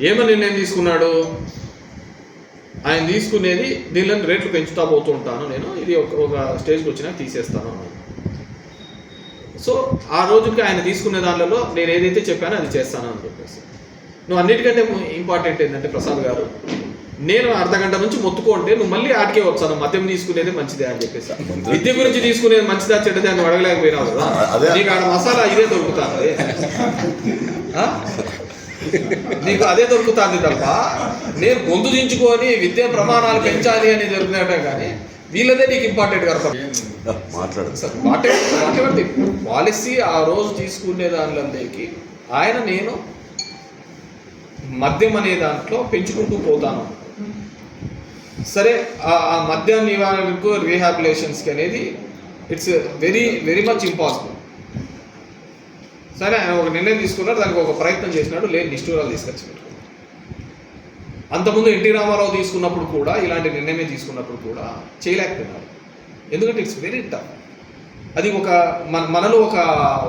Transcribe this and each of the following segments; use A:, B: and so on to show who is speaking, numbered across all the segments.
A: ఏమని నిర్ణయం తీసుకున్నాడు? ఆయన తీసుకునేది దీనిలో రేట్లు పెంచుతా పోతూ ఉంటాను నేను. ఇది ఒక ఒక స్టేజ్కి వచ్చినాక తీసేస్తాను అన్నాడు. సో ఆ రోజుకి ఆయన తీసుకునే దానిలో నేను ఏదైతే చెప్పానో అది చేస్తాను అని చెప్పేసి. నువ్వు అన్నిటికంటే ఇంపార్టెంట్ ఏంటంటే ప్రసాద్ గారు నేను అర్ధ గంట నుంచి మొత్తుకుంటే నువ్వు మళ్ళీ ఆటకే వచ్చాను మద్యం తీసుకునేది మంచిదే అని చెప్పేసి. విద్య గురించి తీసుకునేది మంచిదా చెడ్డదే అని అడగలేకపోయినావు కదా.
B: అదే.
A: నీకు ఆడ మసాలా ఇదే దొరుకుతుంది? నీకు అదే దొరుకుతుంది తప్ప నేను గొంతు దించుకొని విద్యా ప్రమాణాలు పెంచాలి అని దొరికినట్టే కానీ వీళ్ళదే నీకు ఇంపార్టెంట్ కనపడుతుంది
B: మాట్లాడు.
A: వాటెవర్ ది పాలసీ ఆ రోజు తీసుకునే దానిలోకి ఆయన నేను మద్యం అనే దాంట్లో పెంచుకుంటూ పోతాను. సరే ఆ మద్యం నివారణకు రీహాబిలేషన్స్కి అనేది it's very very much impossible సరే ఆయన ఒక నిర్ణయం తీసుకున్నాడు దానికి ఒక ప్రయత్నం చేసినాడు లేని నిష్ఠూరాలు తీసుకొచ్చినట్టు అంతకుముందు ఎన్టీ రామారావు తీసుకున్నప్పుడు కూడా ఇలాంటి నిర్ణయమే తీసుకున్నప్పుడు కూడా చేయలేకపోయినాడు ఎందుకంటే ఇట్స్ వెరీ టఫ్ అది ఒక మన మనలో ఒక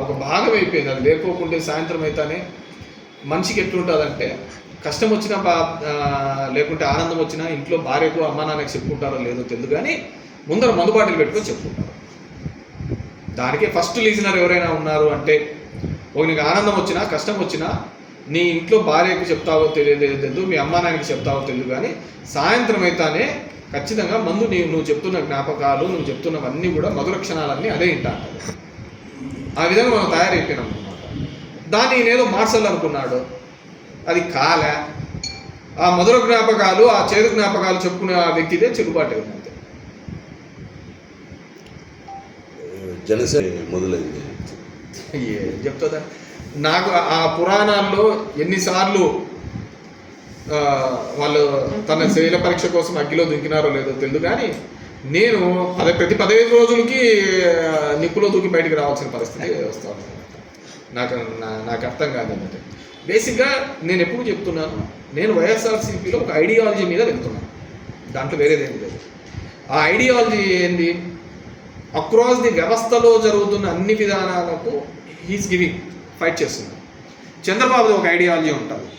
A: ఒక భాగం అయిపోయింది. అది లేకపోకుండా సాయంత్రం అయితేనే మనిషికి ఎట్లుంటుందంటే కష్టం వచ్చినా బా లేకుంటే ఆనందం వచ్చినా ఇంట్లో భార్యకు అమ్మా నాన్నకి చెప్పుకుంటారో లేదో తెలియదు కానీ ముందర మందుబాటులు పెట్టుకొని చెప్పుకుంటారు. దానికే ఫస్ట్ లీజనర్ ఎవరైనా ఉన్నారు అంటే ఒక నీకు ఆనందం వచ్చినా కష్టం వచ్చినా నీ ఇంట్లో భార్యకు చెప్తావో తెలియదు మీ అమ్మా నాన్నకి చెప్తావో తెలియదు కానీ సాయంత్రం అయితేనే ఖచ్చితంగా మందు నీవు నువ్వు చెప్తున్న జ్ఞాపకాలు నువ్వు చెప్తున్నవన్నీ కూడా మధుర క్షణాలన్నీ అదే ఇంటా ఆ విధంగా మనం తయారైపోయినాం అనమాట దాన్ని నేనేదో మార్చాలనుకున్నాడు అది కాలే. ఆ మధుర జ్ఞాపకాలు ఆ చేదు జ్ఞాపకాలు చెప్పుకునే ఆ వ్యక్తిదే చెల్లుబాటు అయింది
B: జనసేన మొదలైంది.
A: ఏం చెప్తుందా? నాకు ఆ పురాణాల్లో ఎన్నిసార్లు వాళ్ళు తన శరీర పరీక్ష కోసం అగ్గిలో దుంకినారో లేదో తెలియదు కానీ నేను అదే ప్రతి పదహైదు రోజులకి నిప్పులో దూకి బయటికి రావాల్సిన పరిస్థితి వస్తాను నాకు నా- నాకు అర్థం కాదన్నట్టు. బేసిక్గా నేను ఎప్పుడు చెప్తున్నాను నేను వైఎస్ఆర్సీపీలో ఒక ఐడియాలజీ మీద వెళ్తున్నాను. దాంట్లో వేరేదేమి లేదు. ఆ ఐడియాలజీ ఏంది? అక్రాస్ ది వ్యవస్థలో జరుగుతున్న అన్ని విధానాలకు హీస్ గివింగ్ ఫైట్ చేస్తున్నాడు చంద్రబాబుది ఒక ఐడియాలజీ ఉంటుంది.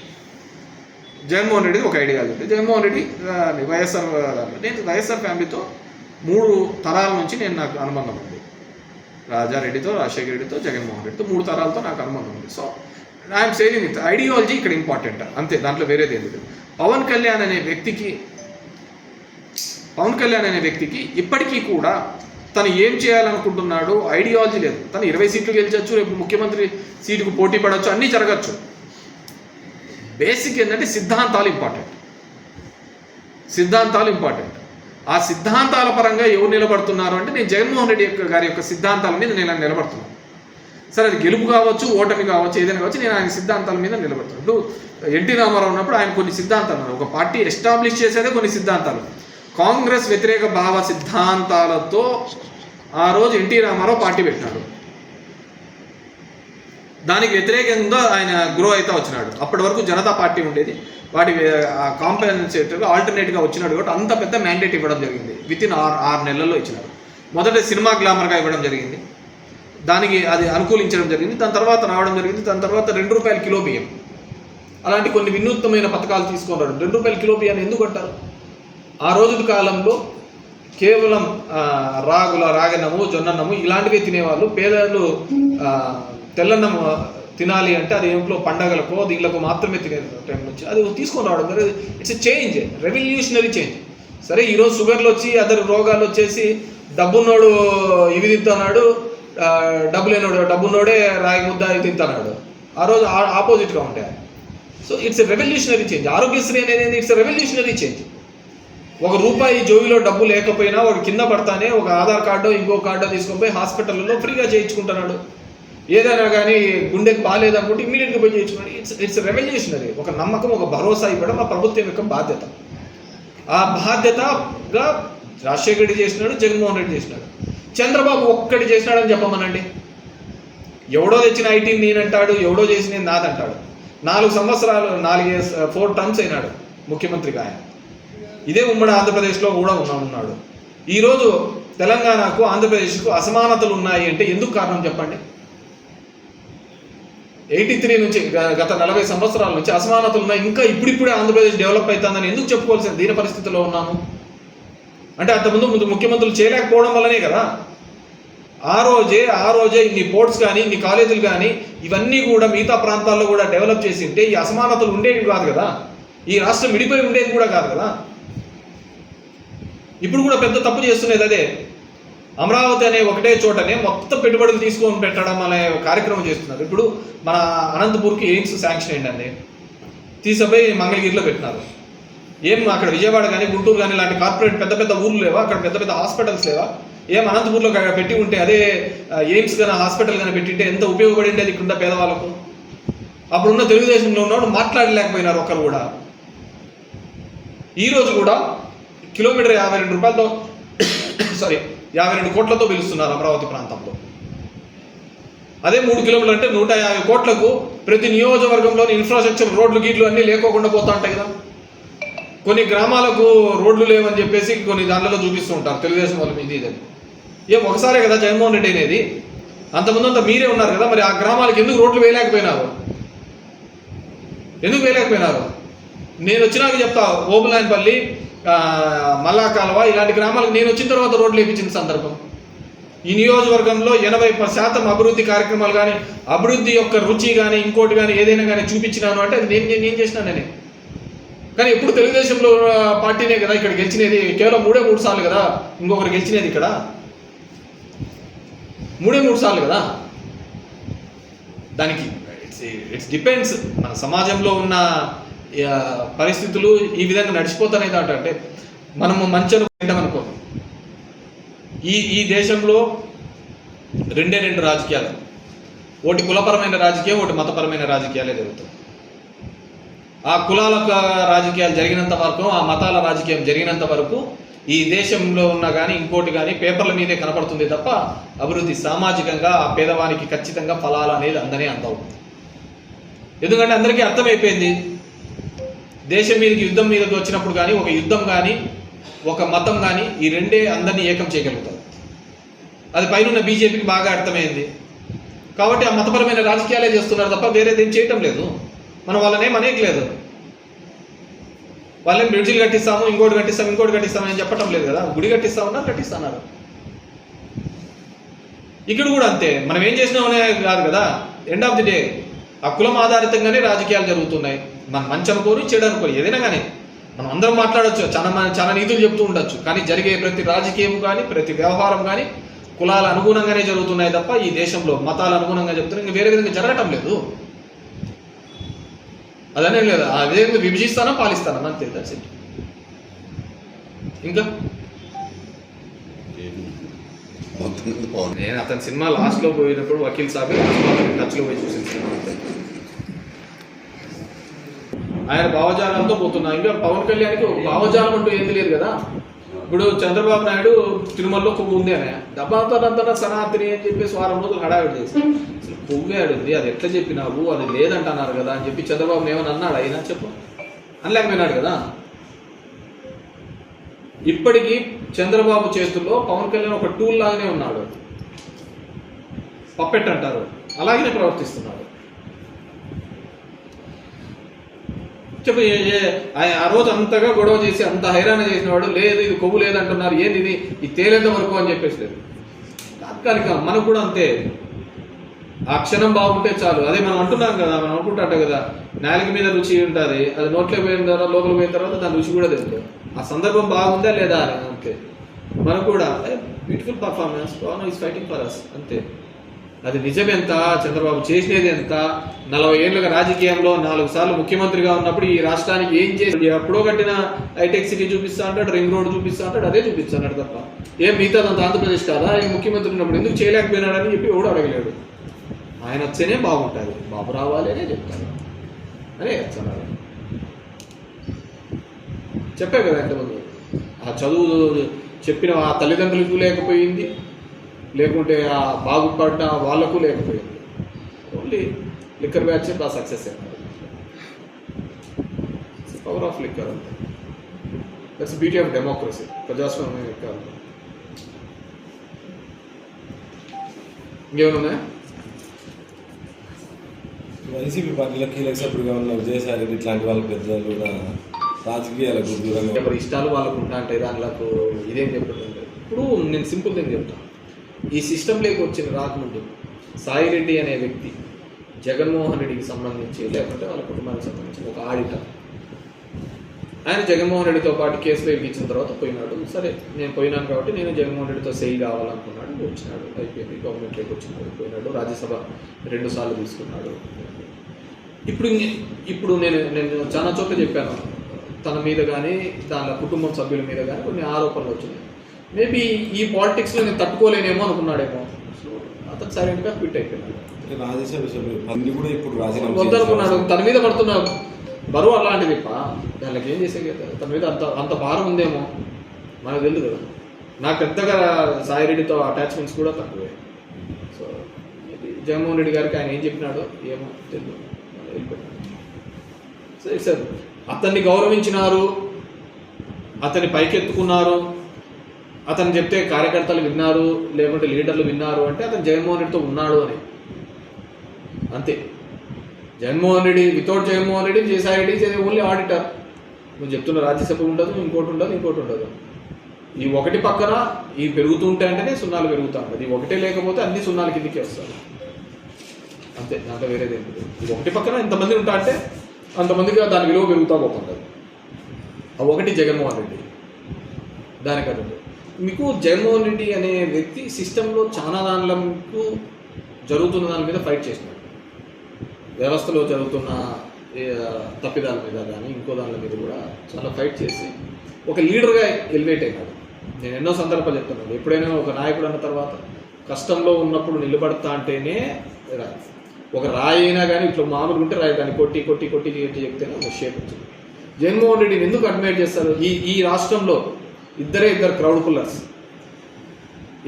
A: జగన్మోహన్ రెడ్డిది ఒక ఐడియాలజీ ఉంటుంది. జగన్మోహన్ రెడ్డి వైఎస్ఆర్ నేను వైఎస్ఆర్ ఫ్యామిలీతో మూడు తరాల నుంచి నేను నాకు అనుబంధం ఉంది. రాజారెడ్డితో రాజశేఖర రెడ్డితో జగన్మోహన్ రెడ్డితో మూడు తరాలతో నాకు అనుబంధం ఉంది. So I'm saving it ideology ఇక్కడ ఇంపార్టెంట్ అంతే దాంట్లో వేరేది ఏం లేదు. పవన్ కళ్యాణ్ అనే వ్యక్తికి పవన్ కళ్యాణ్ అనే వ్యక్తికి ఇప్పటికీ కూడా తను ఏం చేయాలనుకుంటున్నాడు ఐడియాలజీ లేదు. తను ఇరవై సీట్లు గెలిచొచ్చు రేపు ముఖ్యమంత్రి సీటుకు పోటీ పడవచ్చు అన్నీ జరగచ్చు. బేసిక్ ఏంటంటే సిద్ధాంతాలు ఇంపార్టెంట్. సిద్ధాంతాలు ఇంపార్టెంట్. ఆ సిద్ధాంతాల పరంగా ఎవరు నిలబడుతున్నారు అంటే నేను జగన్మోహన్ రెడ్డి యొక్క గారి యొక్క సిద్ధాంతాల మీద నేను నిలబడుతున్నాను. సరే అది గెలుపు కావచ్చు ఓటమి కావచ్చు ఏదైనా కావచ్చు నేను ఆయన సిద్ధాంతాల మీద నిలబడుతున్నాను. ఇప్పుడు ఎన్టీ రామారావు ఉన్నప్పుడు ఆయన కొన్ని సిద్ధాంతాలు ఒక పార్టీ ఎస్టాబ్లిష్ చేసేదే కొన్ని సిద్ధాంతాలు. కాంగ్రెస్ వ్యతిరేక భావ సిద్ధాంతాలతో ఆ రోజు ఎన్టీ రామారావు పార్టీ పెట్టినాడు దానికి వ్యతిరేకంగా ఆయన గ్రో అయితే వచ్చినాడు. అప్పటి వరకు జనతా పార్టీ ఉండేది. వాటి కాంపెన్సేటర్గా ఆల్టర్నేట్గా వచ్చినాడు కాబట్టి అంత పెద్ద మ్యాండేట్ ఇవ్వడం జరిగింది. విత్ ఇన్ ఆరు ఆరు నెలల్లో ఇచ్చినారు. మొదట సినిమా గ్లామర్గా ఇవ్వడం జరిగింది. దానికి అది అనుకూలించడం జరిగింది. దాని తర్వాత రావడం జరిగింది. దాని తర్వాత రెండు రూపాయల కిలో బియ్యం. అలాంటి కొన్ని వినూత్నమైన పథకాలు తీసుకున్నారు రెండు రూపాయల కిలో బియ్యాన్ని ఎందుకు అంటారు? ఆ రోజు కాలంలో కేవలం రాగుల రాగన్నము జొన్నన్నము ఇలాంటివే తినేవాళ్ళు. పేదలు తెల్లన్నం తెల్లన్నము తినాలి అంటే అది ఇంట్లో పండగలకో దీనిలకు మాత్రమే తినే టైం నుంచి. అది తీసుకొని రావడం జరిగింది. It's a change revolutionary change సరే ఈరోజు షుగర్లు వచ్చి అదర్ రోగాలు వచ్చేసి డబ్బున్నోడు ఇవి తింటున్నాడు డబ్బు లేనోడు డబ్బున్నోడే రాగి ముద్ద ఇది తింటున్నాడు. ఆ రోజు ఆపోజిట్గా ఉంటాయి. So it's a revolutionary change Aarogyasri అనేది ఇట్స్ ఎ రెవల్యూషనరీ చేంజ్ ఒక రూపాయి జోబిలో డబ్బు లేకపోయినా వాడు కింద పడతానే ఒక ఆధార్ కార్డో ఇంకో కార్డో తీసుకొని పోయి హాస్పిటల్లో ఫ్రీగా చేయించుకుంటున్నాడు. ఏదైనా కానీ గుండెకి బాగాలేదనుకుంటే ఇమీడియట్గా పోయి చేయించుకున్నాడు. ఇట్స్ ఇట్స్ రెవల్యూషనరీ ఒక నమ్మకం ఒక భరోసా ఇవ్వడం ఆ ప్రభుత్వం యొక్క బాధ్యత. ఆ బాధ్యతగా రాజశేఖర రెడ్డి చేసినాడు జగన్మోహన్ రెడ్డి చేసినాడు. చంద్రబాబు ఒక్కటి చేసినాడని చెప్పమనండి. ఎవడో తెచ్చిన ఐటీ నేనంటాడు ఎవడో చేసిన నాదంటాడు. నాలుగు సంవత్సరాలు నాలుగు ఫోర్ టర్మ్స్ అయినాడు ముఖ్యమంత్రిగా ఆయన. ఇదే ఉమ్మడి ఆంధ్రప్రదేశ్లో కూడా ఉన్నా ఉన్నాడు. ఈరోజు తెలంగాణకు ఆంధ్రప్రదేశ్కు అసమానతలు ఉన్నాయి అంటే ఎందుకు కారణం చెప్పండి? ఎయిటీ త్రీ నుంచి గ- గత నలభై సంవత్సరాల నుంచి అసమానతలు ఉన్నాయి. ఇంకా ఇప్పుడిప్పుడే ఆంధ్రప్రదేశ్ డెవలప్ అవుతుందని ఎందుకు చెప్పుకోవాల్సిన దీని పరిస్థితిలో ఉన్నాము? అంటే అంతకుముందు ముందు ముఖ్యమంత్రులు చేయలేకపోవడం వల్లనే కదా. ఆ రోజే ఆ రోజే ఇన్ని పోర్ట్స్ కానీ ఇన్ని కాలేజీలు కానీ ఇవన్నీ కూడా మిగతా ప్రాంతాల్లో కూడా డెవలప్ చేసి ఉంటే ఈ అసమానతలు ఉండేవి కాదు కదా. ఈ రాష్ట్రం విడిపోయి ఉండేది కూడా కాదు కదా. ఇప్పుడు కూడా పెద్ద తప్పు చేస్తున్నది అదే. అమరావతి అనే ఒకటే చోటనే మొత్తం పెట్టుబడులు తీసుకొని పెట్టడం అనే కార్యక్రమం చేస్తున్నారు. ఇప్పుడు మన అనంతపూర్కి ఎయిమ్స్ శాంక్షన్ అయ్యండి తీసుకుపోయి మంగళగిరిలో పెట్టినారు. ఏం అక్కడ విజయవాడ కానీ గుంటూరు కానీ ఇలాంటి కార్పొరేట్ పెద్ద పెద్ద ఊర్లు లేవా? అక్కడ పెద్ద పెద్ద హాస్పిటల్స్ లేవా? ఏం అనంతపూర్లో పెట్టి ఉంటే అదే ఎయిమ్స్ కానీ హాస్పిటల్ కానీ పెట్టింటే ఎంత ఉపయోగపడింది అది ఇక్కడ పేదవాళ్ళకు? అప్పుడున్న తెలుగుదేశంలో ఉన్నవాడు మాట్లాడలేకపోయినారు ఒకరు కూడా. ఈరోజు కూడా కిలోమీటర్ యాభై రెండు రూపాయలతో సారీ యాభై రెండు కోట్లతో పిలుస్తున్నారు అమరావతి ప్రాంతంలో. అదే మూడు కిలోమీటర్లు అంటే నూట యాభై కోట్లకు ప్రతి నియోజకవర్గంలోని ఇన్ఫ్రాస్ట్రక్చర్ రోడ్లు గీట్లు అన్నీ లేకోకుండా పోతా ఉంటాయి కదా. కొన్ని గ్రామాలకు రోడ్లు లేవని చెప్పేసి కొన్ని దాంట్లో చూపిస్తూ ఉంటారు. తెలుగుదేశం వాళ్ళు మీది ఇదని. ఏం ఒకసారే కదా జగన్మోహన్ రెడ్డి అనేది. అంతకుముందు అంత మీరే ఉన్నారు కదా మరి ఆ గ్రామాలకు ఎందుకు రోడ్లు వేయలేకపోయినారు? ఎందుకు వేయలేకపోయినారు? నేను వచ్చినాక చెప్తా ఓబులాయనపల్లి మల్లాకాలవ ఇలాంటి గ్రామాలకు నేను వచ్చిన తర్వాత రోడ్లు వేయించిన సందర్భం. ఈ నియోజకవర్గంలో ఎనభై శాతం అభివృద్ధి కార్యక్రమాలు కానీ అభివృద్ధి యొక్క రుచి కానీ ఇంకోటి కానీ ఏదైనా కానీ చూపించినాను అంటే అది నేను నేను ఏం చేసినా నేనే. కానీ ఎప్పుడు తెలుగుదేశంలో పార్టీనే కదా ఇక్కడ గెలిచినది. కేవలం మూడే మూడు సార్లు కదా ఇంకొకరు గెలిచినది ఇక్కడ. మూడే మూడు సార్లు కదా. దానికి ఇట్స్ ఇట్స్ డిపెండ్స్ మన సమాజంలో ఉన్న పరిస్థితులు ఈ విధంగా నడిచిపోతానే అంటే మనము మంచను అనుకో ఈ ఈ దేశంలో రెండే రెండు రాజకీయాలు. ఒకటి కులపరమైన రాజకీయం ఒకటి మతపరమైన రాజకీయాలే జరుగుతాయి. ఆ కులాల రాజకీయాలు జరిగినంత వరకు ఆ మతాల రాజకీయం జరిగినంత వరకు ఈ దేశంలో ఉన్న కానీ ఇంకోటి కానీ పేపర్ల మీదే కనపడుతుంది తప్ప అభివృద్ధి సామాజికంగా ఆ పేదవానికి ఖచ్చితంగా ఫలాలు అనేది అందనే అందవు. ఎందుకంటే అందరికీ అర్థమైపోయింది. దేశం మీదకి యుద్ధం మీదకి వచ్చినప్పుడు కానీ ఒక యుద్ధం కానీ ఒక మతం కానీ ఈ రెండే అందరినీ ఏకం చేయగలుగుతారు అది పైన బీజేపీకి బాగా అర్థమైంది. కాబట్టి ఆ మతపరమైన రాజకీయాలే చేస్తున్నారు తప్ప వేరేదేం చేయటం లేదు. మనం వాళ్ళనేం అనేయట్లేదు వాళ్ళేం బ్రిడ్జిలు కట్టిస్తాము ఇంకోటి కట్టిస్తాము ఇంకోటి కట్టిస్తాము అని చెప్పటం లేదు కదా. గుడి కట్టిస్తామన్నారు కట్టిస్తున్నారు. ఇక్కడ కూడా అంతే. మనం ఏం చేసినామనే కాదు కదా. ఎండ్ ఆఫ్ ది డే ఆ కులం ఆధారితంగానే రాజకీయాలు జరుగుతున్నాయి. మన మంచి అనుకోని చెడు అనుకోని ఏదైనా కానీ మనం అందరం మాట్లాడొచ్చు చాలా చాలా నీతులు చెప్తూ ఉండొచ్చు. కానీ జరిగే ప్రతి రాజకీయం కానీ ప్రతి వ్యవహారం కానీ కులాల అనుగుణంగానే జరుగుతున్నాయి తప్ప ఈ దేశంలో మతాల అనుగుణంగా చెప్తున్నారు ఇంకా వేరే విధంగా జరగటం లేదు. అదనే లేదు. అదే విభజిస్తానా పాలిస్తానా? అంతే దట్స్ ఇట్ ఇంకా? నేను అతని సినిమా లాస్ట్లో పోయినప్పుడు వకీల్ సాబ్ టచ్లో పోయి చూసిన సినిమా. ఆయన భావజాలంతో పోతున్నా. ఇంకా పవన్ కళ్యాణ్కి ఒక భావజాలం అంటూ ఏం తెలియదు కదా. ఇప్పుడు చంద్రబాబు నాయుడు తిరుమలలో కొవ్వు ఉంది అని. దబ్బాతోనంతా సనాతిని అని చెప్పేసి వారం రోజులు హడావిడి చేసి అసలు కొవ్వే ఆడింది. అది ఎట్లా చెప్పినావు? అది లేదంటున్నారు కదా అని చెప్పి చంద్రబాబు ఏమని అన్నాడు? అయినా చెప్పు. అనలేకపోయినాడు కదా. ఇప్పటికీ చంద్రబాబు చేతుల్లో పవన్ కళ్యాణ్ ఒక టూల్ లాగానే ఉన్నాడు. పప్పెట్ అంటారు. అలాగనే ప్రవర్తిస్తున్నాడు. చెప్పు ఆ- రోజు అంతగా గొడవ చేసి అంత హైరాణ చేసిన వాడు లేదు ఇది కొవ్వు లేదంటున్నారు ఏంది ఇది? ఇది తేలేంత వరకు అని చెప్పేసి లేదు. తాత్కాలిక మనకు కూడా అంతే. ఆ క్షణం బాగుంటే చాలు. అదే మనం అంటున్నాం కదా మనం అనుకుంటాట కదా నాలుగు మీద రుచి ఉంటుంది అది నోట్లో పోయిన తర్వాత లోపల పోయిన తర్వాత దాని రుచి కూడా తెలుస్తుంది. ఆ సందర్భం బాగుందా లేదా అంతే. మనకు కూడా beautiful performance Pawan fighting for us అంతే. అది నిజమెంత ఎంత చంద్రబాబు చేసినది ఎంత నలభై ఏళ్ళుగా రాజకీయంలో నాలుగు సార్లు ముఖ్యమంత్రిగా ఉన్నప్పుడు ఈ రాష్ట్రానికి ఏం చేసి ఎప్పుడో కట్టిన హైటెక్ సిటీ చూపిస్తా అంటాడు రింగ్ రోడ్ చూపిస్తా అంటాడు అదే చూపిస్తాడు తప్ప. ఏం మిగతాదంత ఆంధ్రప్రదేశ్ కాదా? ఈ ముఖ్యమంత్రి ఉన్నప్పుడు ఎందుకు చేయలేకపోయినాడని చెప్పి ఎవడు అడగలేడు. ఆయన వచ్చేనే బాగుంటుంది బాబు రావాలి అనే చెప్తాను అనే చెప్తున్నారు చెప్పే కదా ఎంతమంది? ఆ చదువు చెప్పిన ఆ తల్లిదండ్రులకు లేకపోయింది. లేకుంటే ఆ బాగుపడ్డ వాళ్ళకు లేకపోయింది. ఓన్లీ లిక్కర్ బ్యాచ్ బాగా సక్సెస్ అయినారు పవర్ ఆఫ్ లిక్కర్ అంతే దట్స్ బ్యూటీ ఆఫ్ డెమోక్రసీ ప్రజాస్వామ్యం యొక్క ఇంకేమైనా ఉన్నాయా?
C: వైసీపీ పార్టీలో కీలక సభ్యుడిగా ఉన్న విజయసాయి రెడ్డి ఇట్లాంటి వాళ్ళ పెద్దలు కూడా రాజకీయాలకు దూరంగా
A: ఎవరి ఇష్టాలు వాళ్ళకు ఉంటా అంటే దానిలకు ఇదేం చెప్తుంది ఇప్పుడు నేను సింపుల్ థింగ్ చెప్తాను ఈ సిస్టంలోకి వచ్చిన రాకముందు సాయి రెడ్డి అనే వ్యక్తి జగన్మోహన్ రెడ్డికి సంబంధించి లేకపోతే వాళ్ళ కుటుంబానికి సంబంధించి ఒక ఆడిటర్ ఆయన జగన్మోహన్ రెడ్డితో పాటు కేసులు ఇచ్చిన తర్వాత పోయినాడు. సరే నేను పోయినాను కాబట్టి నేను జగన్మోహన్ రెడ్డితో సెయి కావాలనుకున్నాడు. వచ్చినాడు. అయిపోయింది గవర్నమెంట్లోకి వచ్చినాడు పోయినాడు. రాజ్యసభ రెండు సార్లు తీసుకున్నాడు. ఇప్పుడు ఇప్పుడు నేను నేను చాలా చోట్ల చెప్పాను. తన మీద కానీ తన కుటుంబం సభ్యుల మీద కానీ కొన్ని ఆరోపణలు వచ్చినాయి. మేబీ ఈ పాలిటిక్స్లో నేను తట్టుకోలేనేమో అనుకున్నాడేమో. అతను సైలెంట్గా క్విట్ అయిపోయినాడు
C: కూడా ఇప్పుడు
A: వద్దనుకున్నాడు. తన మీద పడుతున్న బరువు అలాంటిది దానికి ఏం చేసే తన మీద అంత అంత భారం ఉందేమో? మనకు తెలియదు కదా. నాకు పెద్దగా సాయిరెడ్డితో అటాచ్మెంట్స్ కూడా తక్కువే. సో జగన్మోహన్ రెడ్డి గారికి ఆయన ఏం చెప్పినాడో ఏమో తెలియదు వెళ్ళిపోయాడు సరే సార్. అతన్ని గౌరవించినారు అతన్ని పైకెత్తుకున్నారు. అతను చెప్తే కార్యకర్తలు విన్నారు లేకుంటే లీడర్లు విన్నారు అంటే అతను జగన్మోహన్ రెడ్డితో ఉన్నాడు అని. అంతే. Jaganmohan Reddy without Jaganmohan Reddy Vijayasai Reddy only auditor. నువ్వు చెప్తున్న రాజ్యసభ ఉండదు ఇంకోటి ఉండదు ఇంకోటి ఉండదు. ఈ ఒకటి పక్కన ఈ పెరుగుతుంటే అంటేనే సున్నాలు పెరుగుతా ఉంటుంది. ఈ ఒకటే లేకపోతే అన్ని సున్నాలు కిందికి వస్తారు అంతే దాంట్లో వేరేది ఏం ఈ ఒకటి పక్కన ఇంతమంది ఉంటా అంటే అంతమందికి దాని విలువ పెరుగుతూ పోతుంటుంది ఆ ఒకటి జగన్మోహన్ రెడ్డి. దానికంటే మీకు జగన్మోహన్ రెడ్డి అనే వ్యక్తి సిస్టంలో చాలా దానిలకు జరుగుతున్న దాని మీద ఫైట్ చేసినాడు. వ్యవస్థలో జరుగుతున్న తప్పిదాల మీద కానీ ఇంకో దాని మీద కూడా చాలా ఫైట్ చేసి ఒక లీడర్గా ఎలివేట్ అయినాడు. నేను ఎన్నో సందర్భాలు చెప్తున్నాను. ఎప్పుడైనా ఒక నాయకుడు అన్న తర్వాత కష్టంలో ఉన్నప్పుడు నిలబడతా అంటేనే ఒక రాయి అయినా కానీ ఇట్లా మామూలు ఉంటే రాయి దాన్ని కొట్టి కొట్టి కొట్టి కొట్టి చెప్తేనే ఒక షేప్ వచ్చింది. జగన్మోహన్ రెడ్డిని ఎందుకు అడ్మైర్ చేస్తారు? ఈ ఈ రాష్ట్రంలో ఇద్దరే ఇద్దరు క్రౌడ్ పుల్లర్స్.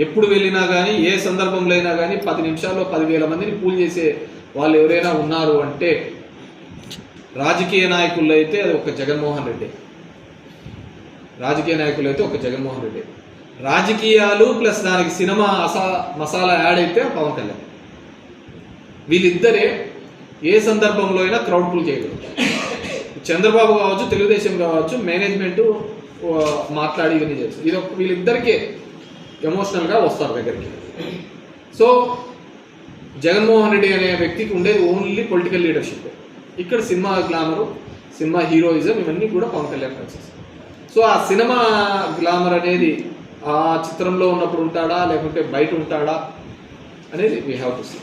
A: ఎప్పుడు వెళ్ళినా కానీ ఏ సందర్భంలో అయినా కానీ పది నిమిషాల్లో పదివేల మందిని పూల్ చేసే వాళ్ళు ఎవరైనా ఉన్నారు అంటే రాజకీయ నాయకుల్లో అయితే అది ఒక జగన్మోహన్ రెడ్డి. రాజకీయ నాయకులు అయితే ఒక జగన్మోహన్ రెడ్డి. రాజకీయాలు ప్లస్ దానికి సినిమా అసా మసాలా యాడ్ అయితే పవన్ కళ్యాణ్. వీళ్ళిద్దరే ఏ సందర్భంలో అయినా క్రౌడ్ పుల్ చేయగలరు. చంద్రబాబు కావచ్చు తెలుగుదేశం కావచ్చు మేనేజ్మెంటు మాట్లాడి ఇవన్నీ చేస్తారు. ఇది ఒక- వీళ్ళిద్దరికే ఎమోషనల్గా వస్తారు దగ్గరికి. సో జగన్మోహన్ రెడ్డి అనే వ్యక్తికి ఉండేది ఓన్లీ పొలిటికల్ లీడర్షిప్ ఇక్కడ సినిమా గ్లామరు సినిమా హీరోయిజం ఇవన్నీ కూడా పవన్ కళ్యాణ్ కలిసేస్తాయి సో ఆ సినిమా గ్లామర్ అనేది ఆ చిత్రంలో ఉన్నప్పుడు ఉంటాడా లేకుంటే బయట ఉంటాడా అనేది వీ హ్యావ్ టు సీ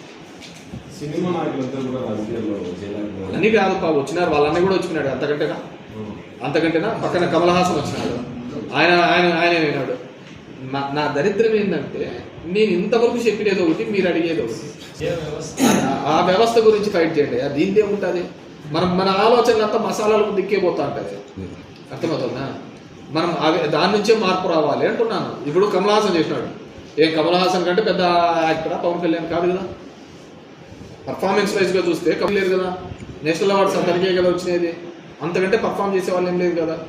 A: అన్ని కాదు పాపం వచ్చినారు వాళ్ళన్నీ కూడా వచ్చినాడు అంతకంటేనా అంతకంటేనా? పక్కన కమల్ హాసన్ వచ్చినాడు. ఆయన ఆయన ఆయన అయినాడు నా- నా దరిద్రం ఏంటంటే నేను ఇంతవరకు చెప్పినది ఒకటి మీరు అడిగేది ఒకటి. ఆ- ఆ వ్యవస్థ గురించి ఫైట్ చేయండి. అది దీందే ఉంటుంది మనం మన ఆలోచన అంతా మసాలాలకు దిక్కే పోతా ఉంటుంది. అర్థమవుతుందా? మనం అవి దాని నుంచే మార్పు రావాలి అంటున్నాను. ఇప్పుడు కమల్ హాసన్ చేసినాడు. ఏ కమల్ హాసన్ కంటే పెద్ద యాక్టరా పవన్ కళ్యాణ్ కాదు కదా? పర్ఫార్మెన్స్ వైజ్గా చూస్తే కమల్ లేదు కదా? నేషనల్ అవార్డ్స్ అతనికే కదా వచ్చినది. అంతకంటే పర్ఫామ్ చేసే వాళ్ళు ఏం లేదు కదా.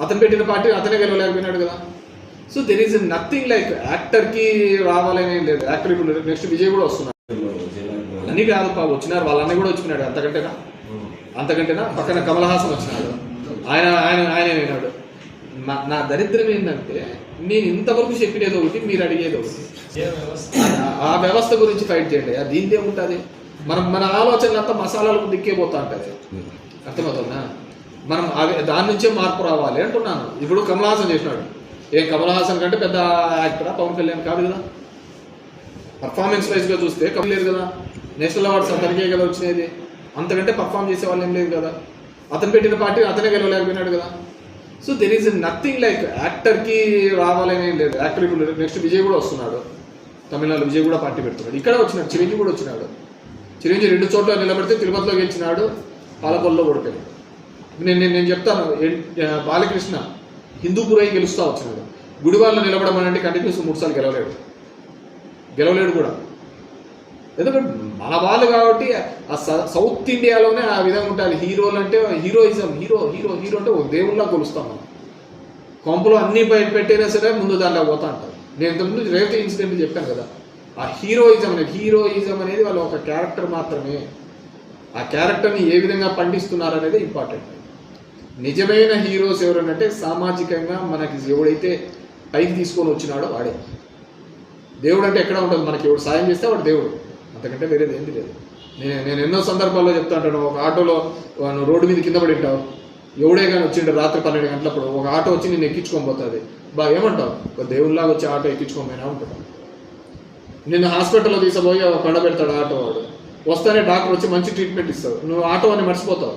A: అతను పెట్టిన పార్టీ అతనే గెలవలేకపోయినాడు కదా. So there is nothing like యాక్టర్కి రావాలని ఏం లేదు. యాక్టర్ ఇప్పుడు నెక్స్ట్ విజయ్ కూడా వస్తున్నాడు.
C: చేయడానికి
A: అన్నీ కాదు పాపం వచ్చినారు. వాళ్ళన్నీ కూడా వచ్చినాడు అంతకంటేనా? అంతకంటేనా? పక్కన కమల్ హాసన్ వచ్చినాడు. ఆయన ఆయన ఆయన విన్నాడు నా- దరిద్రం ఏంటంటే నేను ఇంతవరకు చెప్పినది ఒకటి మీరు అడిగేది ఒకటి. ఆ- వ్యవస్థ గురించి ఫైట్ చేయండి. అది ఉంటుంది మనం మన ఆలోచన అంతా మసాలాలకు దిక్కే పోతా ఉంటుంది. అర్థమవుతుందా? మనం అవి దాని నుంచే మార్పు రావాలి అంటున్నాను. ఇప్పుడు కమల్ హాసన్ చేసినాడు. ఏ కమల్ హాసన్ కంటే పెద్ద యాక్టరా? పవన్ కళ్యాణ్ కాదు కదా. పర్ఫార్మెన్స్ వైజ్గా చూస్తే కమల్ లేదు కదా. నేషనల్ అవార్డ్స్ అతనికే కదా వచ్చినది. అంతకంటే పర్ఫామ్ చేసే వాళ్ళు ఏం లేదు కదా. అతను పెట్టిన పార్టీ అతనే గెలవలేకపోయినాడు కదా. So there is nothing like యాక్టర్కి రావాలని ఏం లేదు. యాక్టర్ ఇప్పుడు నెక్స్ట్ విజయ్ కూడా వస్తున్నాడు. తమిళనాడు విజయ్ కూడా పార్టీ పెడుతున్నాడు. ఇక్కడ వచ్చినాడు. చిరంజీవి కూడా వచ్చినాడు. చిరంజీవి రెండు చోట్ల నిలబడితే తిరుపతిలో గెలిచినాడు. పాలకొల్లో ఓడిపోయాడు. నేను నేను నేను చెప్తాను. బాలకృష్ణ హిందూపురై గెలుస్తా వచ్చినాడు. గుడివాళ్ళలో నిలబడమనంటే కంటిన్యూస్ మూడుసార్లు గెలవలేడు. గెలవలేడు కూడా. ఎందుకంటే మన వాళ్ళు కాబట్టి ఆ స- సౌత్ ఇండియాలోనే ఆ విధంగా ఉంటారు హీరోలు అంటే హీరోయిజం హీరో హీరో హీరో అంటే ఒక దేవుళ్ళ కొలుస్తాం మనం. కొంపలో అన్ని బయట పెట్టైనా సరే ముందు దాంట్లో పోతా అంటారు నేను ఇంతకుముందు రేవతి ఇన్సిడెంట్ చెప్పాను కదా. ఆ హీరోయిజం అనేది హీరోయిజం అనేది వాళ్ళ ఒక క్యారెక్టర్ మాత్రమే. ఆ క్యారెక్టర్ని ఏ విధంగా పండిస్తున్నారు అనేది ఇంపార్టెంట్ నిజమైన హీరోస్ ఎవరనంటే సామాజికంగా మనకి ఎవడైతే పైకి తీసుకొని వచ్చినాడో వాడే. దేవుడు అంటే ఎక్కడ ఉంటుంది మనకి ఎవడు సాయం చేస్తే వాడు దేవుడు. అంతకంటే వేరేది ఏంది లేదు. నేను నేను ఎన్నో సందర్భాల్లో చెప్తా ఉంటాను. ఒక ఆటోలో నువ్వు రోడ్డు మీద కింద పడి ఉంటావు. ఎవడే కానీ వచ్చిండు రాత్రి పన్నెండు గంటలప్పుడు ఒక ఆటో వచ్చి నేను ఎక్కించుకొని పోతుంది. బా ఏమంటావు? ఒక దేవుళ్ళలాగా వచ్చి ఆటో ఎక్కించుకోమైనా ఉంటాడు నిన్ను హాస్పిటల్లో తీసుకుపోయి ఒక పెడతాడు ఆటో వాడు. వస్తానే డాక్టర్ వచ్చి మంచి ట్రీట్మెంట్ ఇస్తాడు. నువ్వు ఆటో అని మర్చిపోతావు.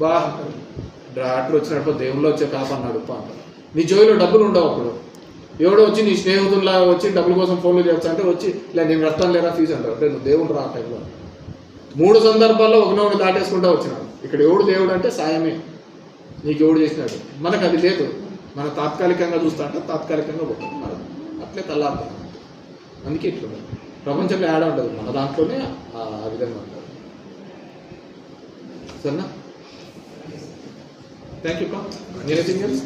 A: బా అట్లు వచ్చినప్పుడు దేవుళ్ళు వచ్చే కాపాడినాడు పా అంటాడు. నీ జోబులో డబ్బులు ఉండవు అప్పుడు. ఎవడో వచ్చి నీ స్నేహితుల్లా వచ్చి డబ్బుల కోసం ఫోన్లు చేస్తా అంటే వచ్చి ఇలా నేను వస్తాను లేరా ఫీజు అంటారు అంటే నువ్వు దేవుడు రా టైంలో మూడు సందర్భాల్లో ఒకనొకటి దాటేసుకుంటా వచ్చినాడు. ఇక్కడ ఎవడు దేవుడు అంటే సాయమే. నీకు ఎవడు చేసినాడు? మనకు అది లేదు. మన తాత్కాలికంగా చూస్తా అంటే తాత్కాలికంగా పోతుంది మనం అట్లే తల్లారుతాం అందుకే ఇట్లా ప్రపంచంలో ఏడా ఉండదు. మన దాంట్లోనే ఆ ఆ విధంగా ఉంటుంది. సరేనా? Thank you, Pa. Anything else?